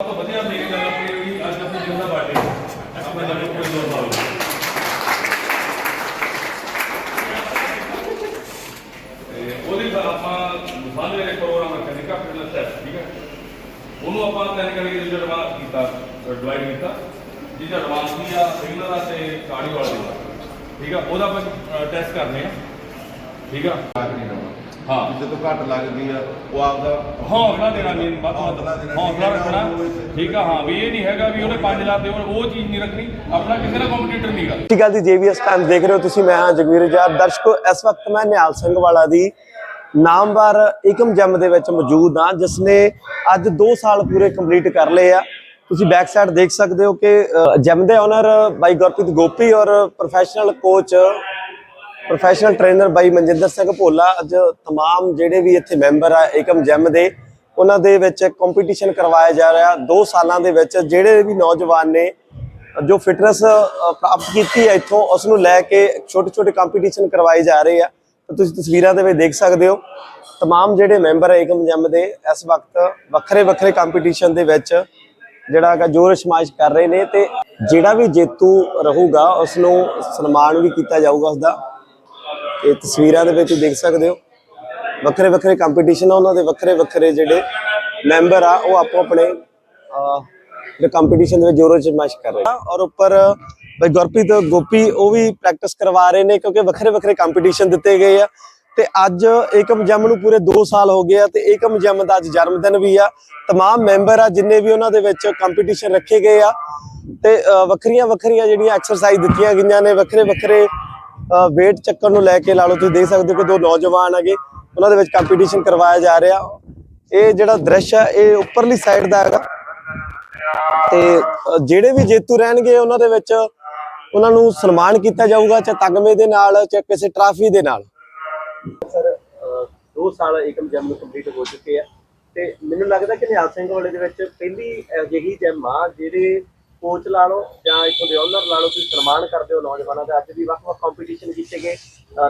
ਤੋਂ ਵਧੀਆ ਮੇਰੀ ਗੱਲ ਆਪਣੀ ਹੋਈ ਅੱਜ ਆਪਣੇ ਜਿੰਦਾ ਬਾਟੇ ਆਪਣਾ ਜਦੋਂ ਕੋਈ ਦੋ ਸਾਲ ਤੇ ਉਹਦੇ ਨਾਲ ਆਪਾਂ ਸਾਂਝੇ ਦੇ ਪ੍ਰੋਗਰਾਮ ਰੱਖਿਆ ਸੀ ਕਾਫੀ ਦਾ ਸੈਟ ਠੀਕ ਹੈ? ਉਹਨੂੰ ਆਪਾਂ ਤਿੰਨ ਕਰਕੇ ਜਿਹੜਾ ਐਡਵਾਂਸ ਕੀਤਾ ਡਿਵਾਈਡ ਕੀਤਾ ਜਿਹਦਾ ਐਡਵਾਂਸ ਵੀ ਆ ਸਿਗਨਲ ਆ ਤੇ ਕਾੜੀ ਵਾਲਾ ਦੀ ਆ। ਠੀਕ ਆ? ਉਹਦਾ ਆਪਾਂ ਟੈਸਟ ਕਰਨੇ ਆ, ਠੀਕ ਆ? ਹਾਂ। ਜਦੋਂ ਘੱਟ ਲੱਗਦੀ ਆ ਉਹ ਆਪਦਾ ਹੌਸਲਾ ਦੇਣਾ ਮੇਨ ਬਾਤ ਹੌਸਲਾ ਦੇਣਾ। ਹੌਸਲਾ ਰੱਖਣਾ। ਠੀਕ ਆ ਹਾਂ ਵੀ ਇਹ ਨਹੀਂ ਹੈਗਾ ਵੀ ਉਹਨੇ 5 ਲੱਖ ਦੇ ਉਹ ਉਹ ਚੀਜ਼ ਨਹੀਂ ਰੱਖਣੀ ਆਪਣਾ ਕਿਸੇ ਦਾ ਕੰਪੀਟੀਟਰ ਨਹੀਂਗਾ ਠੀਕ ਹੈ ਜੀ ਜੇਬੀਐਸ ਟਾਈਮ ਦੇਖ ਰਹੇ ਹੋ ਤੁਸੀਂ ਮੈਂ ਹਾਂ ਜਗਵੀਰ ਜਾਰ ਦਰਸ਼ਕੋ ਇਸ ਵਕਤ ਮੈਂ ਨਿਹਾਲ ਸਿੰਘ ਵਾਲਾ ਦੀ ਨਾਮਵਰ ਜਮ ਦੇ ਵਿੱਚ ਮੌਜੂਦ ਹਾਂ ਜਿਸ ਨੇ ਅੱਜ 2 ਸਾਲ ਪੂਰੇ ਕੰਪਲੀਟ ਕਰ ਲਏ ਆ। ਤੁਸੀਂ ਬੈਕ ਸਾਈਡ ਦੇਖ ਸਕਦੇ ਹੋ ਕਿ ਜਮ ਦੇ ਓਨਰ ਬਾਈ ਗੁਰਪ੍ਰੀਤ ਗੋਪੀ ਔਰ ਪ੍ਰੋਫੈਸ਼ਨਲ ਕੋਚ ਪ੍ਰੋਫੈਸ਼ਨਲ ਟ੍ਰੇਨਰ ਬਾਈ ਮਨਜਿੰਦਰ ਸਿੰਘ ਭੋਲਾ ਅੱਜ तमाम ਜਿਹੜੇ ਵੀ ਇੱਥੇ ਮੈਂਬਰ ਆ ਏਕਮ ਜਮ ਦੇ ਉਹਨਾਂ ਦੇ ਵਿੱਚ ਕੰਪੀਟੀਸ਼ਨ ਕਰਵਾਇਆ ਜਾ ਰਿਹਾ 2 ਸਾਲਾਂ ਦੇ ਵਿੱਚ ਜਿਹੜੇ ਵੀ ਨੌਜਵਾਨ ਨੇ ਜੋ ਫਿਟਨੈਸ ਪ੍ਰਾਪਤ ਕੀਤੀ ਹੈ ਇੱਥੋਂ ਉਸ ਨੂੰ ਲੈ ਕੇ ਛੋਟੇ ਛੋਟੇ ਕੰਪੀਟੀਸ਼ਨ ਕਰਵਾਏ ਜਾ ਰਹੇ ਆ ਤਾਂ ਤੁਸੀਂ ਤਸਵੀਰਾਂ ਦੇ ਵਿੱਚ ਦੇਖ ਸਕਦੇ ਹੋ तमाम ਜਿਹੜੇ ਮੈਂਬਰ ਹੈ ਏਕਮ ਜਮ ਦੇ ਇਸ ਵਕਤ ਵੱਖਰੇ ਵੱਖਰੇ ਕੰਪੀਟੀਸ਼ਨ ਦੇ ਵਿੱਚ ਜਿਹੜਾ ਹੈਗਾ ਜੋਰ ਅਜ਼ਮਾਇਸ਼ ਕਰ ਰਹੇ ਨੇ ਤੇ ਜਿਹੜਾ ਵੀ ਜੇਤੂ ਰਹੂਗਾ ਉਸ ਨੂੰ ਸਨਮਾਨ ਵੀ ਕੀਤਾ ਜਾਊਗਾ ਉਸਦਾ ਇਹ ਤਸਵੀਰਾਂ ਦੇ ਵਿੱਚ ਦੇਖ ਸਕਦੇ ਹੋ ਵੱਖਰੇ ਵੱਖਰੇ ਕੰਪੀਟੀਸ਼ਨ ਆ ਉਹਨਾਂ ਦੇ ਵੱਖਰੇ ਵੱਖਰੇ ਜਿਹੜੇ ਮੈਂਬਰ ਆ ਉਹ ਆਪੋ ਆਪਣੇ ਅਹ, ਜਿਹੜੇ ਕੰਪੀਟੀਸ਼ਨ ਦੇ ਵਿੱਚ ਜੋਰੋ ਅਜ਼ਮਾਇਸ਼ ਕਰ ਰਹੇ ਆ ਔਰ ਉੱਪਰ ਬਈ ਗੁਰਪ੍ਰੀਤ ਗੋਪੀ ਉਹ ਵੀ ਪ੍ਰੈਕਟਿਸ ਕਰਵਾ ਰਹੇ ਨੇ ਕਿਉਂਕਿ ਵੱਖਰੇ ਵੱਖਰੇ ਕੰਪੀਟੀਸ਼ਨ ਦਿੱਤੇ ਗਏ ਆ ਤੇ ਅੱਜ ਏਕਮ ਜਮ ਨੂੰ ਪੂਰੇ 2 ਸਾਲ ਹੋ ਗਏ ਆ ਤੇ ਏਕਮ ਜਮ ਦਾ ਅੱਜ ਜਨਮ ਦਿਨ ਵੀ ਆ तमाम ਮੈਂਬਰ ਆ ਜਿੰਨੇ ਵੀ ਉਹਨਾਂ ਦੇ ਵਿੱਚ ਕੰਪੀਟੀਸ਼ਨ ਰੱਖੇ ਗਏ ਆ ਤੇ ਅਹ, ਵੱਖਰੀਆਂ ਵੱਖਰੀਆਂ ਜਿਹੜੀਆਂ ਐਕਸਰਸਾਈਜ਼ ਦਿੱਤੀਆਂ ਗਈਆਂ ਨੇ ਵੱਖਰੇ ਵੱਖਰੇ weight ਚੱਕਰ ਨੂੰ ਲੈ ਕੇ ਲਾ ਲਓ, ਤੁਸੀਂ ਦੇਖ ਸਕਦੇ ਹੋ ਕਿ ਦੋ ਨੌਜਵਾਨ ਹੈਗੇ, ਉਹਨਾਂ ਦੇ ਵਿੱਚ ਕੰਪੀਟੀਸ਼ਨ ਕਰਵਾਇਆ ਜਾ ਰਿਹਾ। ਇਹ ਜਿਹੜਾ ਦ੍ਰਿਸ਼ ਹੈ, ਇਹ ਉੱਪਰਲੀ ਸਾਈਡ ਦਾ ਹੈਗਾ। ਤੇ ਜਿਹੜੇ ਵੀ ਜੇਤੂ ਰਹਿਣਗੇ ਉਹਨਾਂ ਦੇ ਵਿੱਚ ਉਹਨਾਂ ਨੂੰ ਸਨਮਾਨ ਕੀਤਾ ਜਾਊਗਾ, ਚਾਹੇ ਤਗਮੇ ਦੇ ਨਾਲ, ਚਾਹੇ ਕਿਸੇ ਟਰਾਫੀ ਦੇ ਨਾਲ। ਸਰ 2 ਸਾਲ ਏਕਮ ਜਮ ਕੰਪਲੀਟ ਹੋ ਚੁੱਕੇ ਆ। ਤੇ ਮੈਨੂੰ ਲੱਗਦਾ ਕਿ ਨਿਹਾਲ ਸਿੰਘ ਵਾਲੇ ਦੇ ਵਿੱਚ ਪਹਿਲੀ ਅਜਿਹੀ ਜਮ ਆ, ਜਿਹੜੇ ਕੋਚ ਲਾ ਲਓ ਜਾਂ ਇਥੋਂ ਦੇ ਓਨਰ ਲਾ ਲਓ, ਤੁਸੀਂ ਸਨਮਾਨ ਕਰਦੇ ਹੋ ਨੌਜਵਾਨਾਂ ਦਾ। ਅੱਜ ਵੀ ਵੱਖ-ਵੱਖ ਕੰਪੀਟੀਸ਼ਨ ਕੀਤੇ ਗਏ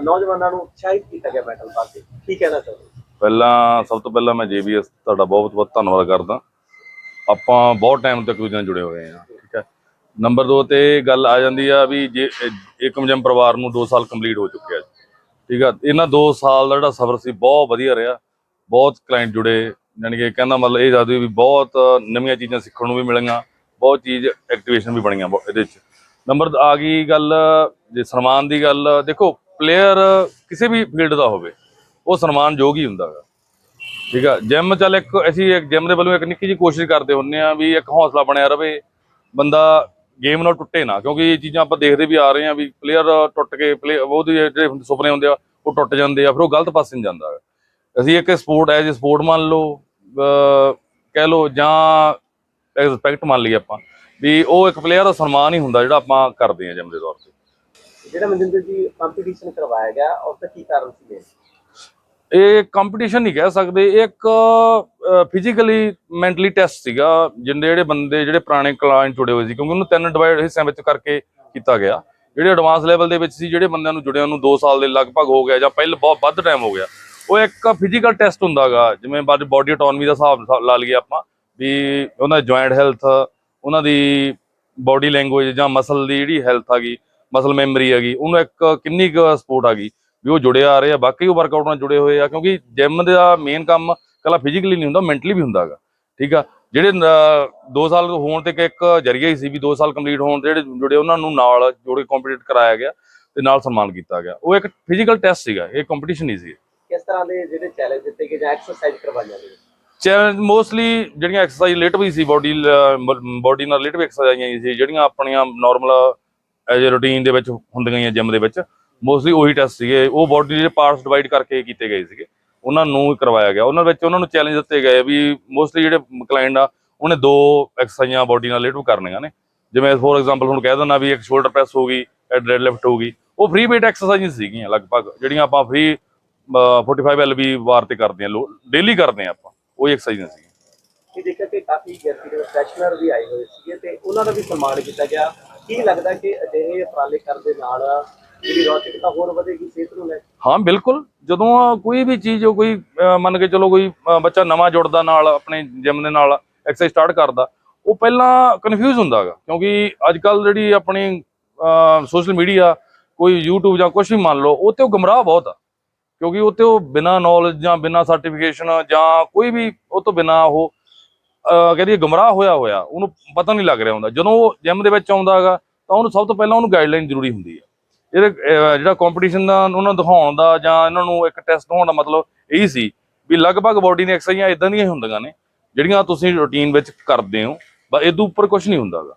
ਨੌਜਵਾਨਾਂ ਨੂੰ ਉਤਸ਼ਾਹਿਤ ਕੀਤਾ ਗਿਆ ਮੈਡਲ ਪਾਸੇ ਕੀ ਕਹਿਣਾ ਚਾਹੁੰਦੇ ਪਹਿਲਾਂ ਸਭ ਤੋਂ ਪਹਿਲਾਂ ਮੈਂ JBS ਤੁਹਾਡਾ ਬਹੁਤ ਬਹੁਤ ਧੰਨਵਾਦ ਕਰਦਾ। ਆਪਾਂ ਬਹੁਤ ਟਾਈਮ ਤੱਕ ਵੀ ਨਾਲ ਜੁੜੇ ਹੋਏ ਆ ਠੀਕ ਹੈ। ਨੰਬਰ 2 ਤੇ ਗੱਲ ਆ ਜਾਂਦੀ ਆ ਵੀ ਜੇ ਏਕਮ ਜਮ ਪਰਿਵਾਰ ਨੂੰ 2 ਸਾਲ ਕੰਪਲੀਟ ਹੋ ਚੁੱਕਿਆ ਠੀਕ ਆ, ਇਹਨਾਂ 2 ਸਾਲ ਦਾ ਜਿਹੜਾ ਸਫ਼ਰ ਸੀ ਬਹੁਤ ਵਧੀਆ ਰਿਹਾ। ਬਹੁਤ ਕਲਾਇੰਟ ਜੁੜੇ ਯਾਨੀ ਕਿ ਕਹਿੰਦਾ ਮਤਲਬ ਇਹ ਜਾਦੂ ਵੀ ਬਹੁਤ ਨਵੀਆਂ ਚੀਜ਼ਾਂ ਸਿੱਖਣ ਨੂੰ ਵੀ ਮਿਲੀਆਂ। ਬਹੁਤ ਚੀਜ਼ ਐਕਟੀਵੇਸ਼ਨ ਵੀ ਬਣੀਆਂ ਬਹੁ- ਇਹਦੇ ਵਿੱਚ। ਨੰਬਰ ਆ ਗਈ ਗੱਲ, ਜੇ ਸਨਮਾਨ ਦੀ ਗੱਲ, ਦੇਖੋ ਪਲੇਅਰ ਕਿਸੇ ਵੀ ਫੀਲਡ ਦਾ ਹੋਵੇ, ਉਹ ਸਨਮਾਨ ਯੋਗ ਹੀ ਹੁੰਦਾ ਗਾ। ਠੀਕ ਆ? ਜਿਮ ਚੱਲ ਇੱਕ, ਅਸੀਂ ਇੱਕ ਜਿਮ ਦੇ ਵੱਲੋਂ ਇੱਕ ਨਿੱਕੀ ਜਿਹੀ ਕੋਸ਼ਿਸ਼ ਕਰਦੇ ਹੁੰਨੇ ਆ ਵੀ ਇੱਕ ਹੌਸਲਾ ਬਣਿਆ ਰਵੇ, ਬੰਦਾ ਗੇਮ ਨਾਲ ਟੁੱਟੇ ਨਾ, ਕਿਉਂਕਿ ਇਹ ਚੀਜ਼ਾਂ ਆਪਾਂ ਦੇਖਦੇ ਵੀ ਆ ਰਹੇ ਆ ਵੀ ਪਲੇਅਰ ਟੁੱਟ ਕੇ ਪਲੇ ਉਹਦੇ ਜਿਹੜੇ ਸੁਪਨੇ ਹੁੰਦੇ ਆ, ਉਹ ਟੁੱਟ ਜਾਂਦੇ ਆ, ਫਿਰ ਉਹ ਗਲਤ ਪਾਸੇ ਨੂੰ ਜਾਂਦਾ ਗਾ। ਅਸੀਂ ਇੱਕ ਸਪੋਰਟ ਐਜ ਸਪੋਰਟ ਮੰਨ ਲਓ ਕਹਿ ਲਓ ਜਾਂ ਰਿਸਪੈਕਟ ਮੰਨ ਲਈ ਆਪਾਂ ਵੀ ਉਹ ਇੱਕ ਪਲੇਅਰ ਦਾ ਸਨਮਾਨ ਹੀ ਹੁੰਦਾ ਜਿਹੜਾ ਆਪਾਂ ਕਰਦੇ ਆ ਜਿਮ ਦੇ ਤੌਰ ਤੇ ਜਿਹੜਾ ਮਨਜਿੰਦਰ ਜੀ ਕੰਪੀਟੀਸ਼ਨ ਕਰਵਾਇਆ ਗਿਆ ਉਸ ਦਾ ਕੀ ਕਾਰਨ ਸੀ? ਇਹ ਕੰਪੀਟੀਸ਼ਨ ਨਹੀਂ ਕਹਿ ਸਕਦੇ ਇੱਕ ਫਿਜ਼ੀਕਲੀ ਮੈਂਟਲੀ ਟੈਸਟ ਸੀਗਾ ਜਿੰਦੇ ਜਿਹੜੇ ਬੰਦੇ ਜਿਹੜੇ ਪੁਰਾਣੇ ਕਲਾਇੰਟ ਜੁੜੇ ਹੋਏ ਸੀ ਕਿਉਂਕਿ ਉਹਨੂੰ ਤਿੰਨ ਡਿਵਾਈਡ ਹਿੱਸਿਆਂ ਵਿੱਚ ਕਰਕੇ ਕੀਤਾ ਗਿਆ ਜਿਹੜੇ ਐਡਵਾਂਸ ਲੈਵਲ ਦੇ ਵਿੱਚ ਸੀ ਜਿਹੜੇ ਬੰਦਿਆਂ ਨੂੰ ਜੁੜਿਆਂ ਨੂੰ 2 ਸਾਲ ਦੇ ਲਗਭਗ ਹੋ ਗਿਆ ਜਾਂ ਪਹਿਲਾਂ ਬਹੁਤ ਵੱਧ ਟਾਈਮ ਹੋ ਗਿਆ ਉਹ ਇੱਕ ਫਿਜ਼ੀਕਲ ਟੈਸਟ ਹੁੰਦਾਗਾ ਜਿਵੇਂ ਬਾਡੀ ਆਟੋਨਮੀ ਦਾ ਹਿਸਾਬ ਲਾ ਲਈਏ ਆਪਾਂ ਵੀ ਉਹਨਾਂ ਦੀ ਜੁਆਇੰਟ ਹੈਲਥ ਉਹਨਾਂ ਦੀ ਬਾਡੀ ਲੈਂਗੁਏਜ ਜਾਂ ਮਸਲ ਦੀ ਜਿਹੜੀ ਹੈਲਥ ਹੈਗੀ ਮਸਲ ਮੈਮਰੀ ਹੈਗੀ ਉਹਨੂੰ ਇੱਕ ਕਿੰਨੀ ਕੁ ਸਪੋਰਟ ਹੈਗੀ ਵੀ ਉਹ ਜੁੜੇ ਆ ਰਹੇ ਆ, ਬਾਕੀ ਉਹ ਵਰਕਆਊਟ ਨਾਲ ਜੁੜੇ ਹੋਏ ਆ, ਕਿਉਂਕਿ ਜਿਮ ਦਾ ਮੇਨ ਕੰਮ ਕੱਲਾ ਫਿਜ਼ੀਕਲੀ ਨਹੀਂ ਹੁੰਦਾ ਮੈਂਟਲੀ ਵੀ ਹੁੰਦਾਗਾ ਠੀਕ ਆ? ਜਿਹੜੇ 2 ਸਾਲ ਹੋਣ ਤੇ ਇੱਕ ਜਰੀਆ ਹੀ ਸੀ ਵੀ 2 ਸਾਲ ਕੰਪਲੀਟ ਹੋਣ ਤੇ ਜਿਹੜੇ ਜੁੜੇ, ਉਹਨਾਂ ਨੂੰ ਨਾਲ ਜੋੜ ਕੇ ਕੰਪੀਟੀਟ ਕਰਾਇਆ ਗਿਆ ਤੇ ਨਾਲ ਸਨਮਾਨ ਕੀਤਾ ਗਿਆ। ਉਹ ਇੱਕ ਫਿਜ਼ੀਕਲ ਟੈਸਟ ਸੀਗਾ, ਇਹ ਕੰਪੀਟੀਸ਼ਨ ਨਹੀਂ ਸੀ। ਕਿਸ ਤਰ੍ਹਾਂ ਦੇ ਜਿਹੜੇ ਚੈਲੰਜ ਦਿੱਤੇ ਗਏ ਜਾਂ ਐਕਸਰਸਾਈਜ਼ ਕਰਵਾਈਆਂ ਗਈਆਂ? ਚੈਲੰਜ ਮੋਸਟਲੀ ਜਿਹੜੀਆਂ ਐਕਸਰਸਾਈਜ਼ ਰਿਲੇਟਿਵ ਵੀ ਸੀ ਬਾਡੀ ਬਾਡੀ ਨਾਲ ਰਿਲੇਟਿਵ ਐਕਸਰਸਾਈਜ਼ਾਂ ਹੀ ਸੀ, ਜਿਹੜੀਆਂ ਆਪਣੀਆਂ ਨਾਰਮਲ ਐਜ ਰੂਟੀਨ ਦੇ ਵਿੱਚ ਹੁੰਦੀਆਂ ਗਈਆਂ ਜਿਮ ਦੇ ਵਿੱਚ ਮੋਸਟਲੀ ਉਹੀ ਟੈਸਟ ਸੀਗੇ। ਉਹ ਬਾਡੀ ਦੇ ਪਾਰਟਸ ਡਿਵਾਈਡ ਕਰਕੇ ਕੀਤੇ ਗਏ ਸੀਗੇ। ਉਹਨਾਂ ਨੂੰ ਕਰਵਾਇਆ ਗਿਆ। ਉਹਨਾਂ ਵਿੱਚ ਉਹਨਾਂ ਨੂੰ ਚੈਲੰਜ ਦਿੱਤੇ ਗਏ ਵੀ ਮੋਸਟਲੀ ਜਿਹੜੇ ਕਲਾਇੰਟ ਆ, ਉਹਨੇ ਦੋ ਐਕਸਰਸਾਈਜ਼ਾਂ ਬਾਡੀ ਨਾਲ ਰਿਲੇਟਿਵ ਕਰਨੀਆਂ ਨੇ। ਜਿਵੇਂ ਫੋਰ ਐਗਜ਼ਾਮਪਲ ਹੁਣ ਕਹਿ ਦਿੰਦਾ ਵੀ ਇੱਕ ਸ਼ੋਲਡਰ ਪ੍ਰੈਸ ਹੋ ਗਈ ਡੈਡ ਲਿਫਟ ਹੋ ਗਈ। ਉਹ ਫ੍ਰੀ weight ਐਕਸਰਸਾਈਜ਼ ਸੀਗੀਆਂ ਲਗਭਗ, ਜਿਹੜੀਆਂ ਆਪਾਂ ਫ੍ਰੀ 45 ਐਲਬੀ ਵਾਰ ਤੇ ਕਰਦੇ ਆ ਡੇਲੀ ਕਰਦੇ ਆ ਆਪਾਂ। ਉਹ ਐਕਸਰਸਾਈਜ਼ਾਂ ਸੀ ਇਹ ਦੇਖਿਆ ਕਿ ਕਾਫੀ ਗਿਣਤੀ ਦੇ ਪ੍ਰੋਫੈਸ਼ਨਲ ਵੀ ਆਏ ਹੋਏ ਸੀਗੇ ਤੇ ਉਹਨਾਂ ਦਾ ਵੀ ਸਨਮਾਨ ਕੀਤਾ ਗਿਆ। ਕੀ ਲੱਗਦਾ ਕਿ ਅਜਿਹੇ ਉਪਰਾਲੇ ਕਰਨ ਦੇ ਨਾਲ ਜਿਹੜੀ ਰੌਚਕਤਾ ਹੋਰ ਵਧੇਗੀ ਸਿਹਤ ਨੂੰ ਲੈ ਕੇ? ਹਾਂ ਬਿਲਕੁਲ। ਜਦੋਂ ਅਹ, ਕੋਈ ਵੀ ਚੀਜ਼ ਉਹ ਕੋਈ ਮੰਨ ਕੇ ਚਲੋ ਕੋਈ ਬੱਚਾ ਨਵਾਂ ਜੁੜਦਾ ਨਾਲ ਆਪਣੇ ਜਿਮ ਦੇ ਨਾਲ ਐਕਸਰਸਾਈਜ਼ ਸਟਾਰਟ ਕਰਦਾ ਉਹ ਪਹਿਲਾਂ ਕਨਫਿਊਜ਼ ਹੁੰਦਾਗਾ ਕਿਉਂਕਿ ਅੱਜ ਕੱਲ ਜਿਹੜੀ ਆਪਣੀ ਸੋਸ਼ਲ ਮੀਡੀਆ ਕੋਈ YouTube ਜਾਂ ਕੁਝ ਵੀ ਮੰਨ ਲਓ ਉਹ ਤੇ ਉਹ ਗਮਰਾਹ ਬਹੁਤ ਆ। ਕਿਉਂਕਿ ਉਹ ਉਹ ਬਿਨਾ ਨੌਲੇਜ ਜਾਂ ਬਿਨਾ ਸਰਟੀਫਿਕੇਸ਼ਨ ਜਾਂ ਕੋਈ ਵੀ ਉਹ ਤੋਂ ਬਿਨਾ ਉਹ ਕਹਿੰਦੀ ਗਮਰਾਹ ਹੋਇਆ ਹੋਇਆ, ਉਹਨੂੰ ਪਤਾ ਨਹੀਂ ਲੱਗ ਰਿਹਾ ਹੁੰਦਾ। ਜਦੋਂ ਉਹ ਜਿਮ ਦੇ ਵਿੱਚ ਆਉਂਦਾ ਹੈਗਾ, ਤਾਂ ਉਹਨੂੰ ਸਭ ਤੋਂ ਪਹਿਲਾਂ ਉਹਨੂੰ ਗਾਈਡਲਾਈਨ ਜ਼ਰੂਰੀ ਹੁੰਦੀ ਹੈ। ਇਹਦੇ ਜਿਹੜਾ ਕੰਪੀਟੀਸ਼ਨ ਦਾ ਉਹਨਾਂ ਨੂੰ ਦਿਖਾਉਣ ਦਾ ਜਾਂ ਇਹਨਾਂ ਨੂੰ ਇੱਕ ਟੈਸਟ ਹੋਣ ਦਾ ਮਤਲਬ ਇਹੀ ਸੀ ਵੀ ਲਗਭਗ ਬਾਡੀ ਦੀਆਂ ਐਕਸਰਸਾਈਜ਼ਾਂ ਇਦਾਂ ਦੀਆਂ ਹੀ ਹੁੰਦੀਆਂ ਨੇ, ਜਿਹੜੀਆਂ ਤੁਸੀਂ ਰੁਟੀਨ ਵਿੱਚ ਕਰਦੇ ਹੋ, ਬਸ ਇਹਦੇ ਉੱਪਰ ਕੁਝ ਨਹੀਂ ਹੁੰਦਾਗਾ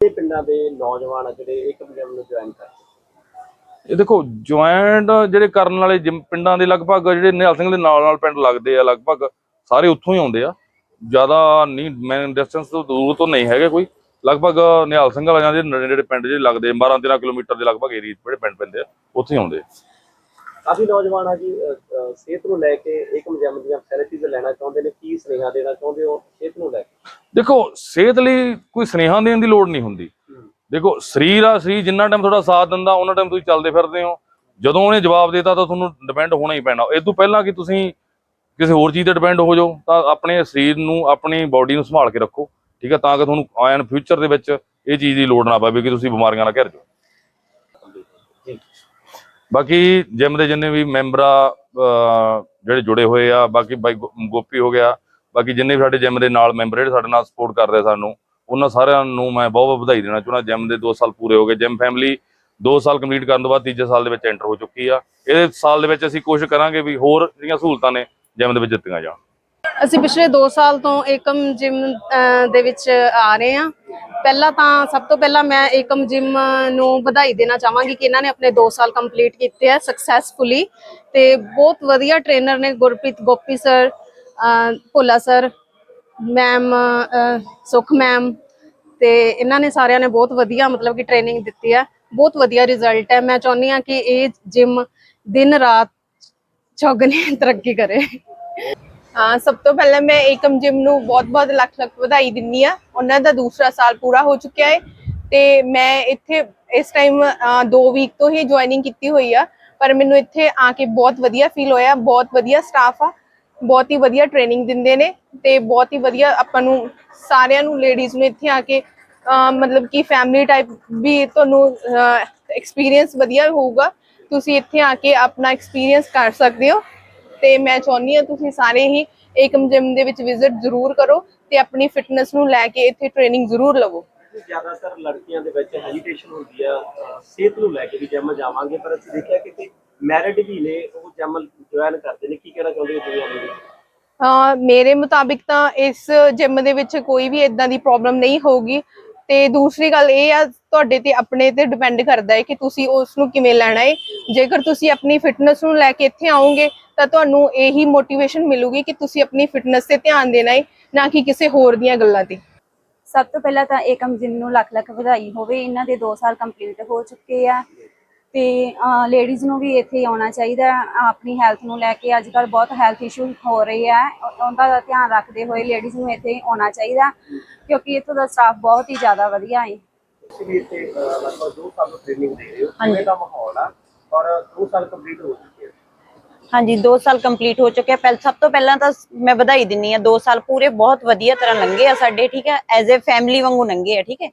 ਇਹ ਪਿੰਡਾਂ ਦੇ ਨੌਜਵਾਨ ਜਿਹੜੇ ਏਕਮ ਜਿਮ ਨੂੰ ਜੁਆਇਨ ਕਰਦੇ ਇਹ ਦੇਖੋ ਜੁਆਇੰਟ ਜਿਹੜੇ ਕਰਨ ਵਾਲੇ ਪਿੰਡਾਂ ਦੇ ਲਗਭਗ ਜਿਹੜੇ ਨਿਹਾਲ ਸਿੰਘ ਦੇ ਨਾਲ ਨਾਲ ਪਿੰਡ ਲੱਗਦੇ ਆ ਲਗਭਗ ਸਾਰੇ ਉੱਥੋਂ ਹੀ ਆਉਂਦੇ ਆ। ਜ਼ਿਆਦਾ ਨਹੀਂ ਮੈਂ ਡਿਸਟੈਂਸ ਤੋਂ ਦੂਰ ਤੋਂ ਨਹੀਂ ਹੈਗੇ ਕੋਈ। ਲਗਭਗ ਨਿਹਾਲ ਸਿੰਘ ਵਾਲਿਆਂ ਦੇ ਨੇੜੇ ਨੇੜੇ ਪਿੰਡ ਜਿਹੜੇ ਲੱਗਦੇ 12 13 ਕਿਲੋਮੀਟਰ ਦੇ ਲਗਭਗ ਏਰੀਆ ਜਿਹੜੇ ਪਿੰਡ ਪੈਂਦੇ ਆ ਉੱਥੇ ਹੀ ਆਉਂਦੇ ਆ। ਕਾਫੀ ਨੌਜਵਾਨ ਆ ਜੀ ਸਿਹਤ ਨੂੰ ਲੈ ਕੇ ਏਕਮ ਜਿਮ ਦੀਆਂ ਥੈਰੇਪੀਜ਼ ਲੈਣਾ ਚਾਹੁੰਦੇ ਨੇ ਕੀ ਸੁਨੇਹਾ ਦੇਣਾ ਚਾਹੁੰਦੇ ਹੋ ਸਿਹਤ ਨੂੰ ਲੈ ਕੇ? ਦੇਖੋ ਸਿਹਤ ਲਈ ਕੋਈ ਸੁਨੇਹਾ ਦੇਣ ਦੀ ਲੋੜ ਨਹੀਂ ਹੁੰਦੀ। ਦੇਖੋ, ਸਰੀਰ ਆ, ਸਰੀਰ ਜਿੰਨਾ ਟਾਈਮ ਤੁਹਾਡਾ ਸਾਥ ਦਿੰਦਾ ਉਹਨਾਂ ਟਾਈਮ ਤੁਸੀਂ ਚੱਲਦੇ ਫਿਰਦੇ ਹੋ। ਜਦੋਂ ਉਹਨੇ ਜਵਾਬ ਦਿੱਤਾ ਤਾਂ ਤੁਹਾਨੂੰ ਡਿਪੈਂਡ ਹੋਣਾ ਹੀ ਪੈਣਾ। ਇਹ ਤੋਂ ਪਹਿਲਾਂ ਕਿ ਤੁਸੀਂ ਕਿਸੇ ਹੋਰ ਚੀਜ਼ ਤੇ ਡਿਪੈਂਡ ਹੋ ਜਾਓ, ਤਾਂ ਆਪਣੇ ਸਰੀਰ ਨੂੰ, ਆਪਣੀ ਬਾਡੀ ਨੂੰ ਸੰਭਾਲ ਕੇ ਰੱਖੋ। ਠੀਕ ਹੈ ਤਾਂ ਕਿ ਤੁਹਾਨੂੰ ਆਇਨ ਫਿਊਚਰ ਦੇ ਵਿੱਚ ਇਹ ਚੀਜ਼ ਦੀ ਲੋੜ ਨਾ ਪਵੇ ਕਿ ਤੁਸੀਂ ਬਿਮਾਰੀਆਂ ਨਾਲ ਘਿਰ ਜਾਓ। ਬਾਕੀ ਜਿਮ ਦੇ ਜਿੰਨੇ ਵੀ ਮੈਂਬਰ ਆ ਜਿਹੜੇ ਜੁੜੇ ਹੋਏ ਆ, ਬਾਕੀ ਬਾਈ ਗੋ- ਗੋਪੀ ਹੋ ਗਿਆ, ਬਾਕੀ ਜਿੰਨੇ ਵੀ ਸਾਡੇ ਜਿਮ ਦੇ ਨਾਲ ਮੈਂਬਰ ਜਿਹੜੇ ਸਾਡੇ ਨਾਲ ਸਪੋਰਟ ਕਰਦੇ ਸਾਨੂੰ ਉਹਨਾਂ ਸਾਰਿਆਂ ਨੂੰ ਮੈਂ ਬਹੁਤ ਬਹੁਤ ਵਧਾਈ ਦੇਣਾ ਚਾਹੁੰਦਾ। ਜਿਮ ਦੇ 2 ਸਾਲ ਪੂਰੇ ਹੋ ਗਏ। ਜਿਮ ਫੈਮਿਲੀ 2 ਸਾਲ ਕੰਪਲੀਟ ਕਰਨ ਤੋਂ ਬਾਅਦ ਤੀਜੇ ਸਾਲ ਦੇ ਵਿੱਚ ਐਂਟਰ ਹੋ ਚੁੱਕੀ ਆ। ਇਹ ਸਾਲ ਦੇ ਵਿੱਚ ਅਸੀਂ ਕੋਸ਼ਿਸ਼ ਕਰਾਂਗੇ ਵੀ ਹੋਰ ਜਿਹੜੀਆਂ ਸਹੂਲਤਾਂ ਨੇ ਜਿਮ ਦੇ ਵਿੱਚ ਦਿੱਤੀਆਂ ਜਾਣ। ਅਸੀਂ ਪਿਛਲੇ 2 ਸਾਲ ਤੋਂ ਏਕਮ ਜਿਮ ਦੇ ਵਿੱਚ ਆ ਰਹੇ ਹਾਂ। ਪਹਿਲਾਂ ਤਾਂ ਸਭ ਤੋਂ ਪਹਿਲਾਂ ਮੈਂ ਏਕਮ ਜਿਮ ਨੂੰ ਵਧਾਈ ਦੇਣਾ ਚਾਹਾਂਗੀ ਕਿ ਇਹਨਾਂ ਨੇ ਆਪਣੇ 2 ਸਾਲ ਕੰਪਲੀਟ ਕੀਤੇ ਆ ਸਕਸੈਸਫੁਲੀ ਤੇ ਬਹੁਤ ਵਧੀਆ ਟ੍ਰੇਨਰ ਨੇ Gurpreet Gopi sir Bhola sir ma'am Sukh ma'am ਤੇ ਇਹਨਾਂ ਨੇ ਸਾਰਿਆਂ ਨੇ ਬਹੁਤ ਵਧੀਆ ਮਤਲਬ ਕਿ ਟ੍ਰੇਨਿੰਗ ਦਿੱਤੀ ਹੈ। ਬਹੁਤ ਵਧੀਆ ਰਿਜ਼ਲਟ ਹੈ। ਮੈਂ ਚਾਹੁੰਦੀ ਹਾਂ ਕਿ ਇਹ ਜਿਮ ਦਿਨ ਰਾਤ ਚੌਗਣੀ ਤਰੱਕੀ ਕਰੇ। ਹਾਂ, ਸਭ ਤੋਂ ਪਹਿਲਾਂ ਮੈਂ ਏਕਮ ਜਿਮ ਨੂੰ ਬਹੁਤ-ਬਹੁਤ ਲੱਖ-ਲੱਖ ਵਧਾਈ ਦਿੰਨੀ ਆ ਉਹਨਾਂ ਦਾ ਦੂਸਰਾ ਸਾਲ ਪੂਰਾ ਹੋ ਚੁੱਕਿਆ ਹੈ ਤੇ ਮੈਂ ਇੱਥੇ ਇਸ ਟਾਈਮ 2 ਵੀਕ ਤੋਂ ਹੀ ਜੁਆਇਨਿੰਗ ਕੀਤੀ ਹੋਈ ਆ। ਪਰ ਮੈਨੂੰ ਇੱਥੇ ਆ ਕੇ ਬਹੁਤ ਵਧੀਆ ਫੀਲ ਹੋਇਆ, ਬਹੁਤ ਵਧੀਆ ਸਟਾਫ ਆ। ਬਹੁਤ ਹੀ ਵਧੀਆ ਟ੍ਰੇਨਿੰਗ ਦਿੰਦੇ ਨੇ ਤੇ ਬਹੁਤ ਹੀ ਵਧੀਆ ਆਪਾਂ ਨੂੰ ਸਾਰਿਆਂ ਨੂੰ ਲੇਡੀਜ਼ ਨੂੰ ਇੱਥੇ ਆ ਕੇ ਮਤਲਬ ਕਿ ਫੈਮਿਲੀ ਟਾਈਪ ਵੀ ਤੁਹਾਨੂੰ ਐਕਸਪੀਰੀਅੰਸ ਵਧੀਆ ਹੋਊਗਾ। ਤੁਸੀਂ ਇੱਥੇ ਆ ਕੇ ਆਪਣਾ ਐਕਸਪੀਰੀਅੰਸ ਕਰ ਸਕਦੇ ਹੋ ਤੇ ਮੈਂ ਚਾਹੁੰਦੀ ਹਾਂ ਤੁਸੀਂ ਸਾਰੇ ਹੀ ਏਕਮ ਜਿਮ ਦੇ ਵਿੱਚ ਵਿਜ਼ਿਟ ਜ਼ਰੂਰ ਕਰੋ ਤੇ ਆਪਣੀ ਫਿਟਨੈਸ ਨੂੰ ਲੈ ਕੇ ਇੱਥੇ ਟ੍ਰੇਨਿੰਗ ਜ਼ਰੂਰ ਲਵੋ। ਜ਼ਿਆਦਾਤਰ ਲੜਕੀਆਂ ਦੇ ਵਿੱਚ ਹੈਜੀਟੇਸ਼ਨ ਹੁੰਦੀ ਆ ਸਿਹਤ ਨੂੰ ਲੈ ਕੇ ਵੀ ਜਿਮ ਜਾਵਾਂਗੇ, ਪਰ ਅਸੀਂ ਦੇਖਿਆ ਕਿ ਮੈਰਿਡ ਵੀ ਨੇ, ਉਹ ਜਿਮ ਜੁਆਇਨ ਕਰਦੇ ਨੇ ਕੀ ਕਹਿਣਾ ਚਾਹੁੰਦੇ ਹੋ ਤੁਸੀਂ ਉਹਦੇ ਵਿੱਚ ਮੇਰੇ ਮੁਤਾਬਿਕ ਤਾਂ ਇਸ ਜਿਮ ਦੇ ਵਿੱਚ ਕੋਈ ਵੀ ਇਦਾਂ ਦੀ ਪ੍ਰੋਬਲਮ ਨਹੀਂ ਹੋਊਗੀ। ਤੇ ਦੂਸਰੀ ਗੱਲ ਇਹ ਆ ਤੁਹਾਡੇ ਤੇ ਆਪਣੇ ਤੇ ਡਿਪੈਂਡ ਕਰਦਾ ਹੈ ਕਿ ਤੁਸੀਂ ਉਸ ਨੂੰ ਕਿਵੇਂ ਲੈਣਾ ਹੈ ਜੇਕਰ ਤੁਸੀਂ ਆਪਣੀ ਫਿਟਨੈਸ ਨੂੰ ਲੈ ਕੇ ਇੱਥੇ ਆਓਗੇ ਤਾਂ ਤੁਹਾਨੂੰ ਇਹੀ ਮੋਟੀਵੇਸ਼ਨ ਮਿਲੂਗੀ ਕਿ ਤੁਸੀਂ ਆਪਣੀ ਫਿਟਨੈਸ ਤੇ ਧਿਆਨ ਦੇਣਾ ਹੈ ਨਾ ਕਿ ਕਿਸੇ ਹੋਰ ਦੀਆਂ ਗੱਲਾਂ ਤੇ। ਸਭ ਤੋਂ ਪਹਿਲਾਂ ਤਾਂ ਏਕਮ ਜਿਮ ਨੂੰ ਲੱਖ ਲੱਖ ਵਧਾਈ ਹੋਵੇ। ਇਹਨਾਂ ਦੇ 2 ਸਾਲ ਕੰਪਲੀਟ ਹੋ ਚੁੱਕੇ ਆ। ਤੇ ਲੇਡੀਜ਼ ਨੂੰ ਵੀ ਇੱਥੇ ਆਉਣਾ ਚਾਹੀਦਾ ਹੈ, ਆਪਣੀ ਹੈਲਥ ਨੂੰ ਲੈ ਕੇ। ਅੱਜ ਕੱਲ ਬਹੁਤ ਹੈਲਥ ਇਸ਼ੂ ਹੋ ਰਹੇ ਆ ਉਹ- ਉਹਦਾ ਦਾ ਧਿਆਨ ਰੱਖਦੇ ਹੋਏ ਲੇਡੀਜ਼ ਨੂੰ ਇੱਥੇ ਆਉਣਾ ਚਾਹੀਦਾ ਕਿਉਂਕਿ ਇੱਥੋਂ ਦਾ ਸਟਾਫ ਬਹੁਤ ਹੀ ਜ਼ਿਆਦਾ ਵਧੀਆ ਹੈ। ਤੁਸੀਂ ਵੀ ਇੱਥੇ 2 ਸਾਲ ਤੋਂ ਟ੍ਰੇਨਿੰਗ ਦੇ ਰਹੇ ਹੋ। ਕਿਵੇਂ ਦਾ ਮਾਹੌਲ ਆ? ਔਰ 2 ਸਾਲ ਕੰਪਲੀਟ ਹੋ ਚੁੱਕੇ ਹਾਂਜੀ 2 ਸਾਲ ਕੰਪਲੀਟ ਹੋ ਚੁੱਕੇ ਆ। ਪਹਿਲ ਸਭ ਤੋਂ ਪਹਿਲਾਂ ਤਾਂ ਮੈਂ ਵਧਾਈ ਦਿੰਨੀ ਆ। 2 ਸਾਲ ਪੂਰੇ ਬਹੁਤ ਵਧੀਆ ਤਰ੍ਹਾਂ ਲੰਘੇ ਆ ਸਾਡੇ, ਠੀਕ ਹੈ? ਐਜ਼ ਅ ਫੈਮਿਲੀ ਵਾਂਗੂ ਲੰਘੇ ਆ, ਠੀਕ ਹੈ?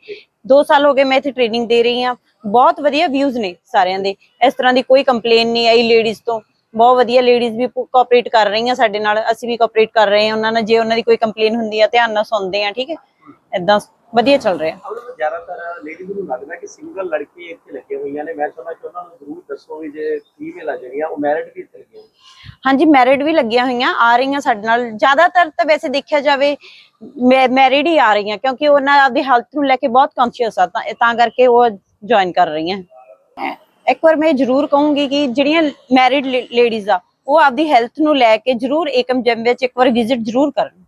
2 ਸਾਲ ਹੋ ਗਏ ਮੈਂ ਇੱਥੇ ਟ੍ਰੇਨਿੰਗ ਦੇ ਰਹੀ ਆ। ਬਹੁਤ ਵਧੀਆ ਵਿਊਜ਼ ਨੇ ਸਾਰਿਆਂ ਦੇ। ਇਸ ਤਰ੍ਹਾਂ ਦੀ ਕੋਈ ਕੰਪਲੇਨ ਨਹੀਂ ਆਈ ਲੇਡੀਜ਼ ਤੋਂ। ਬਹੁਤ ਵਧੀਆ ਲੇਡੀਜ਼ ਵੀ ਕੋਆਪਰੇਟ ਕਰ ਰਹੀਆਂ ਸਾਡੇ ਨਾਲ। ਅਸੀਂ ਵੀ ਕੋਆਪਰੇਟ ਕਰ ਰਹੇ ਹਾਂ ਉਹਨਾਂ ਨਾਲ। ਜੇ ਉਹਨਾਂ ਦੀ ਕੋਈ ਕੰਪਲੇਨ ਹੁੰਦੀ ਆ, ਧਿਆਨ ਨਾਲ ਸੁਣਦੇ ਆ, ਠੀਕ ਹੈ? ਇਦਾਂ ਵਧੀਆ ਚੱਲ ਰਿਹਾ। ਜ਼ਿਆਦਾਤਰ ਲੇਡੀਜ਼ ਨੂੰ ਲੱਗਦਾ ਕਿ ਸਿੰਗਲ ਲੜਕੀ ਇੱਥੇ ਲੱਗੇ ਹੋਈਆਂ ਨੇ। ਮੈਂ ਚਾਹੁੰਦਾ ਉਹਨਾਂ ਨੂੰ ਜ਼ਰੂਰ ਦੱਸੋ ਵੀ ਜੇ ਫੀਮੇਲ ਆ ਜਿਹੜੀਆਂ, ਉਹ ਮੈਰਿਡ ਵੀ ਇੱਥੇ ਹਾਂਜੀ ਮੈਰਿਡ ਵੀ ਲੱਗੀਆਂ ਹੋਈਆਂ, ਆ ਰਹੀਆਂ ਸਾਡੇ ਨਾਲ। ਜ਼ਿਆਦਾਤਰ ਤਾਂ ਵੈਸੇ ਦੇਖਿਆ ਜਾਵੇ ਮੈਰਿਡ ਹੀ ਆ ਰਹੀਆਂ, ਕਿਉਂਕਿ ਉਹਨਾਂ ਆਪਦੀ ਹੈਲਥ ਨੂੰ ਲੈ ਕੇ ਬਹੁਤ ਕੌਨਸ਼ੀਅਸ ਆ, ਤਾਂ ਤਾਂ ਕਰਕੇ ਉਹ ਜੁਆਇਨ ਕਰ ਰਹੀਆਂ। ਐ- ਇੱਕ ਵਾਰ ਮੈਂ ਜ਼ਰੂਰ ਕਹੂੰਗੀ ਕਿ ਜਿਹੜੀਆਂ ਮੈਰਿਡ ਲੇਡੀਜ਼ ਆ, ਉਹ ਆਪਦੀ ਹੈਲਥ ਨੂੰ ਲੈ ਕੇ ਜ਼ਰੂਰ ਏਕਮ ਜਿਮ ਵਿੱਚ ਇੱਕ ਵਾਰ ਵਿਜ਼ਿਟ ਜ਼ਰੂਰ ਕਰਨ।